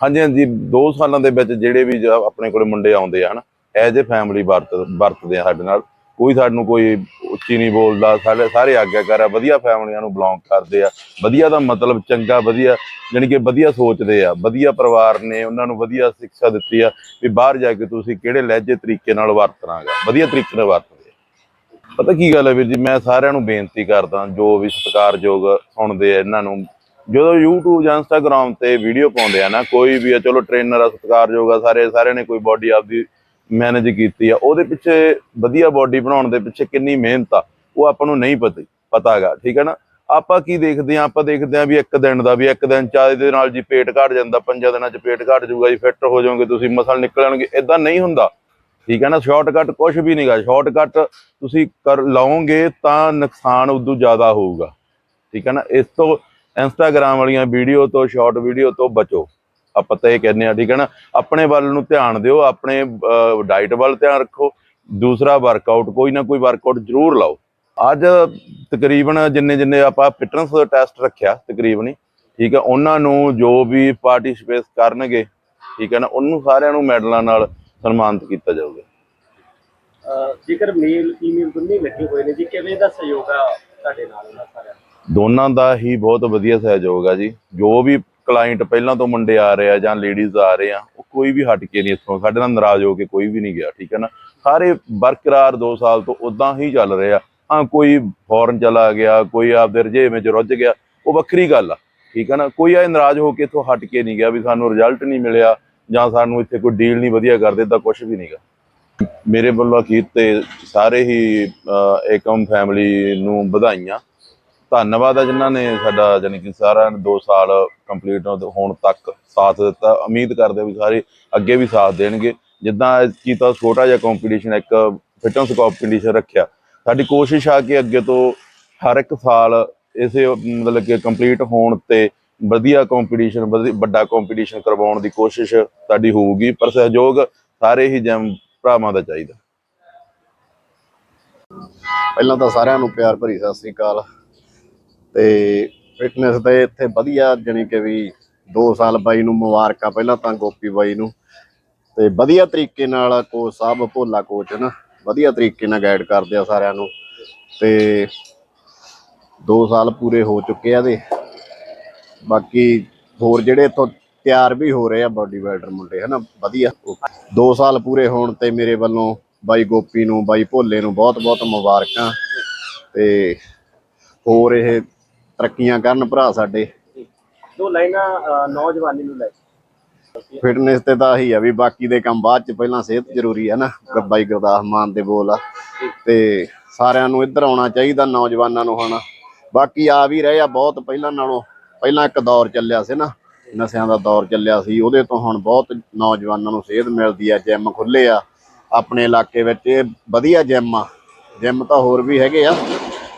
ਹਾਂਜੀ ਹਾਂਜੀ 2 ਸਾਲਾਂ ਦੇ ਵਿੱਚ ਜਿਹੜੇ ਵੀ ਆਪਣੇ ਕੋਲੇ ਮੁੰਡੇ ਆਉਂਦੇ ਆ ਹਨਾ ਐਜ਼ ਅ ਫੈਮਿਲੀ ਵਰਤ, ਵਰਤਦੇ ਆ ਸਾਡੇ ਨਾਲ, ਕੋਈ ਸਾਨੂੰ ਕੋਈ ਉੱਚੀ ਨਹੀਂ ਬੋਲਦਾ ਸਾਡੇ ਸਾਰੇ ਆਗਿਆਕਾਰ ਆ, ਵਧੀਆ ਫੈਮਲੀਆਂ ਨੂੰ ਬਿਲੋਂਗ ਕਰਦੇ ਆ। ਵਧੀਆ ਦਾ ਮਤਲਬ ਚੰਗਾ, ਵਧੀਆ, ਜਾਣੀ ਕਿ ਵਧੀਆ ਸੋਚਦੇ ਆ, ਵਧੀਆ ਪਰਿਵਾਰ ਨੇ, ਉਹਨਾਂ ਨੂੰ ਵਧੀਆ ਸਿੱਖਿਆ ਦਿੱਤੀ ਆ, ਵੀ ਬਾਹਰ ਜਾ ਕੇ ਤੁਸੀਂ ਕਿਹੜੇ ਲਹਿਜੇ ਤਰੀਕੇ ਨਾਲ ਵਰਤਣਾਗਾ, ਵਧੀਆ ਤਰੀਕੇ ਨਾਲ ਵਰਤਦੇ ਆ। ਪਤਾ ਕੀ ਗੱਲ ਹੈ ਵੀਰ ਜੀ, ਮੈਂ ਸਾਰਿਆਂ ਨੂੰ ਬੇਨਤੀ ਕਰਦਾ, ਜੋ ਵੀ ਸਤਿਕਾਰਯੋਗ ਸੁਣਦੇ ਆ ਇਹਨਾਂ ਨੂੰ, ਜਦੋਂ YouTube ਜਾਂ Instagram ਤੇ ਵੀਡੀਓ ਪਾਉਂਦੇ ਆ ਨਾ, ਕੋਈ ਵੀ ਆ, ਚਲੋ ਟ੍ਰੇਨਰ ਆ, ਸਤਿਕਾਰਯੋਗ ਆ, ਸਾਰੇ, ਸਾਰਿਆਂ ਨੇ ਕੋਈ ਬਾਡੀ ਆਪਦੀ ਮੈਨੇਜ ਕੀਤੀ ਆ, ਉਹਦੇ ਪਿੱਛੇ ਵਧੀਆ ਬਾਡੀ ਬਣਾਉਣ ਦੇ ਪਿੱਛੇ ਕਿੰਨੀ ਮਿਹਨਤ ਆ, ਉਹ ਆਪਾਂ ਨੂੰ ਨਹੀਂ ਪਤਾ ਪਤਾਗਾ ਠੀਕ ਹੈ ਨਾ? ਆਪਾਂ ਕੀ ਦੇਖਦੇ ਆ ਆਪਾਂ ਦੇਖਦੇ ਆ ਵੀ ਇੱਕ ਦਿਨ ਦਾ, ਵੀ ਇੱਕ ਦਿਨ ਚਾਹ ਦੇ ਨਾਲ ਜੀ ਪੇਟ ਘਟ ਜਾਂਦਾ, ਪੰਜਾਂ ਦਿਨਾਂ ਚ ਪੇਟ ਘਟ ਜਾਊਗਾ ਜੀ ਫਿੱਟ ਹੋ ਜਾਓਗੇ ਤੁਸੀਂ, ਮਸਲ ਨਿਕਲਣਗੇ ਇਦਾਂ ਨਹੀਂ ਹੁੰਦਾ, ਠੀਕ ਹੈ ਨਾ? ਸ਼ਾਰਟਕਟ ਕੁਝ ਵੀ ਨਹੀਂਗਾ ਸ਼ਾਰਟਕਟ ਤੁਸੀਂ ਕਰ ਲਾਓਗੇ ਤਾਂ ਨੁਕਸਾਨ ਉਦੋਂ ਜ਼ਿਆਦਾ ਹੋਊਗਾ, ਠੀਕ ਹੈ ਨਾ? ਇਸ ਤੋਂ ਇੰਸਟਾਗ੍ਰਾਮ ਵਾਲੀਆਂ ਵੀਡੀਓ ਤੋਂ ਸ਼ਾਰਟ ਵੀਡੀਓ ਤੋਂ ਬਚੋ। ਆਪਾਂ ਤਾਂ ਇਹ ਕਹਿੰਦੇ ਆ ਠੀਕ ਹੈ ਨਾ? ਆਪਣੇ ਵੱਲ ਨੂੰ ਧਿਆਨ ਦਿਓ ਆਪਣੇ ਡਾਈਟ ਵੱਲ ਧਿਆਨ ਰੱਖੋ। ਦੂਸਰਾ ਵਰਕਆਊਟ ਕੋਈ ਨਾ ਕੋਈ ਵਰਕਆਊਟ ਜ਼ਰੂਰ ਲਾਓ। ਅੱਜ ਤਕਰੀਬਨ ਜਿੰਨੇ ਜਿੰਨੇ ਆਪਾਂ ਫਿਟਨੈਸ ਟੈਸਟ ਰੱਖਿਆ ਤਕਰੀਬਨ ਠੀਕ ਹੈ ਉਹਨਾਂ ਨੂੰ ਜੋ ਵੀ ਪਾਰਟਿਸਿਪੇਟ ਕਰਨਗੇ ਠੀਕ ਹੈ ਨਾ ਉਹਨੂੰ ਸਾਰਿਆਂ ਨੂੰ ਮੈਡਲਾਂ ਨਾਲ ਸਨਮਾਨਿਤ ਕੀਤਾ ਜਾਊਗਾ। ਜੇਕਰ ਮੇਲ ਫੀਮੇਲ ਦੋਨੇ ਲੱਗੇ ਹੋਏ ਨੇ ਜੀ ਕਿਵੇਂ ਦਾ ਸਹਿਯੋਗ ਆ ਤੁਹਾਡੇ ਨਾਲ ਉਹਨਾਂ ਸਾਰਿਆਂ ਦਾ ਦੋਨਾਂ ਦਾ ਹੀ ਬਹੁਤ ਵਧੀਆ ਸਹਿਯੋਗ ਆ ਜੀ। ਜੋ ਵੀ ਕਲਾਇੰਟ ਪਹਿਲਾਂ ਤੋਂ ਮੁੰਡੇ ਆ ਰਹੇ ਆ ਜਾਂ ਲੇਡੀਜ਼ ਆ ਰਹੇ ਆ ਉਹ ਕੋਈ ਵੀ ਹਟ ਕੇ ਨਹੀਂ ਇੱਥੋਂ ਸਾਡੇ ਨਾਲ ਨਾਰਾਜ਼ ਹੋ ਕੇ ਕੋਈ ਵੀ ਨਹੀਂ ਗਿਆ ਠੀਕ ਹੈ ਨਾ? ਸਾਰੇ ਬਰਕਰਾਰ 2 ਸਾਲ ਤੋਂ ਉਦਾਂ ਹੀ ਚੱਲ ਰਹੇ ਆ। ਹਾਂ ਕੋਈ ਫੌਰਨ ਚਲਾ ਗਿਆ ਕੋਈ ਆਪਦੇ ਰੁਝੇਵੇਂ 'ਚ ਰੁੱਝ ਗਿਆ ਉਹ ਵੱਖਰੀ ਗੱਲ ਆ ਠੀਕ ਹੈ ਨਾ? ਕੋਈ ਐ ਨਾਰਾਜ਼ ਹੋ ਕੇ ਇੱਥੋਂ ਹਟ ਕੇ ਨਹੀਂ ਗਿਆ ਵੀ ਸਾਨੂੰ ਰਿਜ਼ਲਟ ਨਹੀਂ ਮਿਲਿਆ ਜਾਂ ਸਾਨੂੰ ਇੱਥੇ ਕੋਈ ਡੀਲ ਨਹੀਂ ਵਧੀਆ ਕਰਦੇ ਤਾਂ ਕੁਝ ਵੀ ਨਹੀਂਗਾ ਮੇਰੇ ਵੱਲੋਂ ਅਖੀਰ ਤੇ ਸਾਰੇ ਹੀ ਅਹ, ਏਕਮ ਫੈਮਿਲੀ ਨੂੰ ਵਧਾਈਆਂ। ਧੰਨਵਾਦ ਆ ਜਿਨ੍ਹਾਂ ਨੇ ਸਾਡਾ ਜਾਣੀ ਕਿ ਸਾਰਾ 2 ਸਾਲ ਕੰਪਲੀਟ ਹੋਣ ਤੱਕ ਸਾਥ ਦਿੱਤਾ। ਉਮੀਦ ਕਰਦੇ ਵੀ ਸਾਰੇ ਅੱਗੇ ਵੀ ਸਾਥ ਦੇਣਗੇ। ਜਿੱਦਾਂ ਕੀ ਛੋਟਾ ਜਿਹਾ ਕੰਪੀਟੀਸ਼ਨ ਇੱਕ ਫਿਟਨੈਸ ਕੰਪੀਟੀਸ਼ਨ ਰੱਖਿਆ। ਸਾਡੀ ਕੋਸ਼ਿਸ਼ ਆ ਕਿ ਅੱਗੇ ਤੋਂ ਹਰ ਇੱਕ ਸਾਲ ਇਸੇ ਮਤਲਬ ਕਿ ਕੰਪਲੀਟ ਹੋਣ ਤੇ ਵਧੀਆ ਕੰਪੀਟੀਸ਼ਨ ਵੱਡਾ ਕੰਪੀਟੀਸ਼ਨ ਕਰਵਾਉਣ ਦੀ ਕੋਸ਼ਿਸ਼ ਸਾਡੀ ਹੋਊਗੀ। ਪਰ ਸਹਿਯੋਗ ਸਾਰੇ ਹੀ ਜੈਮ ਭਰਾਵਾਂ ਦਾ ਚਾਹੀਦਾ। ਪਹਿਲਾਂ ਤਾਂ ਸਾਰਿਆਂ ਨੂੰ ਪਿਆਰ ਭਰੀ ਸਤਿ ਸ੍ਰੀ ਅਕਾਲ। ਤੇ ਫਿਟਨੈਸ ਦੇ ਇੱਥੇ ਵਧੀਆ, ਜਾਣੀ ਕਿ ਵੀ 2 ਸਾਲ ਬਾਈ ਨੂੰ ਮੁਬਾਰਕਾਂ ਪਹਿਲਾਂ ਤਾਂ ਗੋਪੀ ਬਾਈ ਨੂੰ। ਤੇ ਵਧੀਆ ਤਰੀਕੇ ਨਾਲ ਕੋਚ ਸਾਹਿਬ ਭੋਲਾ ਕੋਚ ਨਾ, ਵਧੀਆ ਤਰੀਕੇ ਨਾਲ ਗਾਈਡ ਕਰਦੇ ਆ ਸਾਰਿਆਂ ਨੂੰ। ਤੇ 2 ਸਾਲ ਪੂਰੇ ਹੋ ਚੁੱਕੇ ਆ ਦੇ ਬਾਕੀ ਹੋਰ ਜਿਹੜੇ ਇਥੋਂ ਤਿਆਰ ਵੀ ਹੋ ਰਹੇ ਆ ਬਾਡੀ ਬਿਲਡਰ ਮੁੰਡੇ ਹਨਾ ਵਧੀਆ। 2 ਸਾਲ ਪੂਰੇ ਹੋਣ ਤੇ ਮੇਰੇ ਵੱਲੋਂ ਬਾਈ ਗੋਪੀ ਨੂੰ, ਬਾਈ ਭੋਲੇ ਨੂੰ ਬਹੁਤ ਬਹੁਤ ਮੁਬਾਰਕਾਂ। ਤੇ ਹੋਰ ਇਹ ਤਰੱਕੀਆਂ ਕਰਨ ਭਰਾ ਸਾਡੇ। ਦੋ ਲਾਈਨਾਂ ਨੌਜਵਾਨੀ ਨੂੰ ਲੈ ਕੇ। ਫਿਟਨੈਸ ਤੇ ਤਾਂ ਆਹੀ ਆ ਵੀ ਬਾਕੀ ਦੇ ਕੰਮ ਬਾਅਦ ਚ ਪਹਿਲਾਂ ਸਿਹਤ ਜ਼ਰੂਰੀ ਹੈ ਨਾ। ਬਾਈ ਗੁਰਦਾਸ ਮਾਨ ਦੇ ਬੋਲ ਆ। ਤੇ ਸਾਰਿਆਂ ਨੂੰ ਇੱਧਰ ਆਉਣਾ ਚਾਹੀਦਾ ਨੌਜਵਾਨਾਂ ਨੂੰ ਹੁਣ। ਬਾਕੀ ਆ ਵੀ ਰਹੇ ਆ ਬਹੁਤ ਪਹਿਲਾਂ ਨਾਲੋਂ। ਪਹਿਲਾਂ ਇੱਕ ਦੌਰ ਚੱਲਿਆ ਸੀ ਨਾ। ਨਸ਼ਿਆਂ ਦਾ ਦੌਰ ਚੱਲਿਆ ਸੀ। ਉਹਦੇ ਤੋਂ ਹੁਣ ਬਹੁਤ ਨੌਜਵਾਨਾਂ ਨੂੰ ਸੇਧ ਮਿਲਦੀ ਆ ਜਿਮ ਖੁੱਲੇ ਆ। ਆਪਣੇ ਇਲਾਕੇ ਵਿੱਚ ਇਹ ਵਧੀਆ ਜਿਮ ਆ। ਜਿਮ ਤਾਂ ਹੋਰ ਵੀ ਹੈਗੇ ਆ।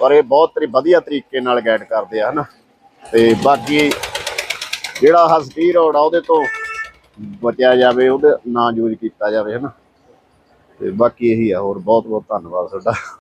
ਔਰ ਇਹ ਬਹੁਤ ਤਰੀ ਵਧੀਆ ਤਰੀਕੇ ਨਾਲ ਗਾਈਡ ਕਰਦੇ ਆ, ਹਨਾ? ਤੇ ਬਾਕੀ ਜਿਹੜਾ ਆਹ ਰੋਡ ਆ, ਉਹਦੇ ਤੋਂ ਬਚਿਆ ਜਾਵੇ, ਉਹਦੇ ਨਾ ਯੂਜ਼ ਕੀਤਾ ਜਾਵੇ, ਹਨਾ? ਤੇ ਬਾਕੀ ਇਹੀ ਆ, ਹੋਰ ਬਹੁਤ ਬਹੁਤ ਧੰਨਵਾਦ ਤੁਹਾਡਾ।